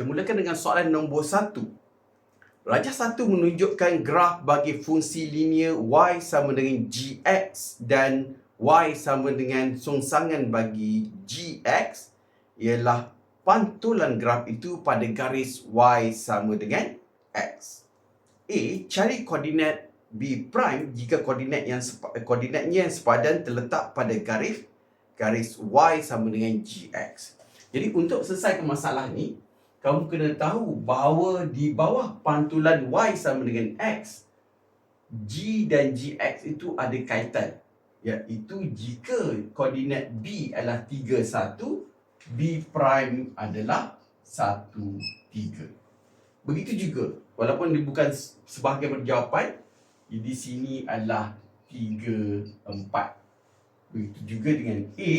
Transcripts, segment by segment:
Kita mulakan dengan soalan nombor satu. Rajah satu menunjukkan graf bagi fungsi linear y sama dengan gx dan y sama dengan songsangan bagi gx ialah pantulan graf itu pada garis y sama dengan x. A. Cari koordinat B prime jika koordinat yang koordinatnya yang sepadan terletak pada garis garis y sama dengan gx. Jadi untuk selesaikan masalah ni, kamu kena tahu bahawa di bawah pantulan y sama dengan x, g dan gx itu ada kaitan. Iaitu jika koordinat b adalah 3, 1, b prime adalah 1, 3. Begitu juga, walaupun dia bukan sebahagian jawapan, di sini adalah 3, 4. Begitu juga dengan A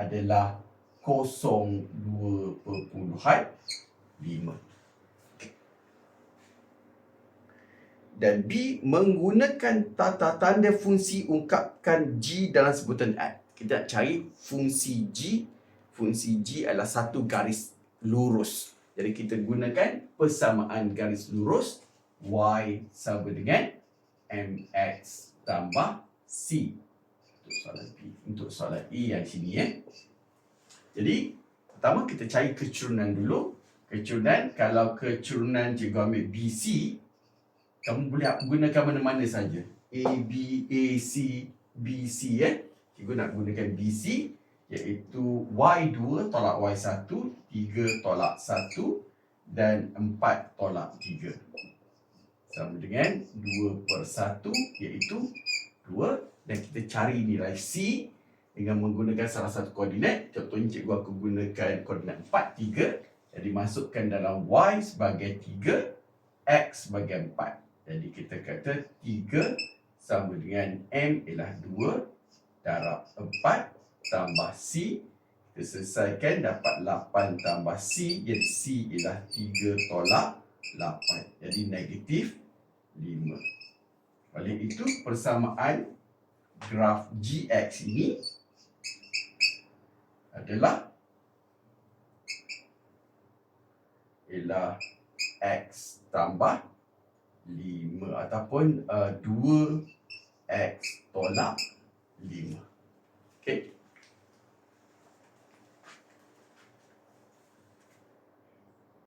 adalah 0.2.5. Dan B menggunakan tata tanda fungsi ungkapkan G dalam sebutan X. Kita nak cari fungsi G. Fungsi G adalah satu garis lurus. Jadi kita gunakan persamaan garis lurus Y sama dengan MX tambah C. Untuk soalan B. Untuk soalan E yang sini ya. Jadi, pertama kita cari kecurunan dulu. Kecurunan, kalau kecurunan cikgu ambil BC, kamu boleh gunakan mana-mana saja. A, B, A, C, B, C ya. Cikgu nak gunakan BC iaitu Y2 tolak Y1, 3 tolak 1 dan 4 tolak 3. Sama dengan 2 per 1 iaitu 2 dan kita cari nilai C dengan menggunakan salah satu koordinat. Contohnya cikgu aku gunakan koordinat 4, 3. Jadi masukkan dalam Y sebagai 3, X sebagai 4. Jadi kita kata 3 sama dengan M ialah 2 darab 4 tambah C. Kita selesaikan dapat 8 tambah C. Jadi C ialah 3 tolak 8. Jadi negatif 5. Oleh itu persamaan graf GX ini adalah ialah x tambah 5 ataupun uh, 2x tolak 5.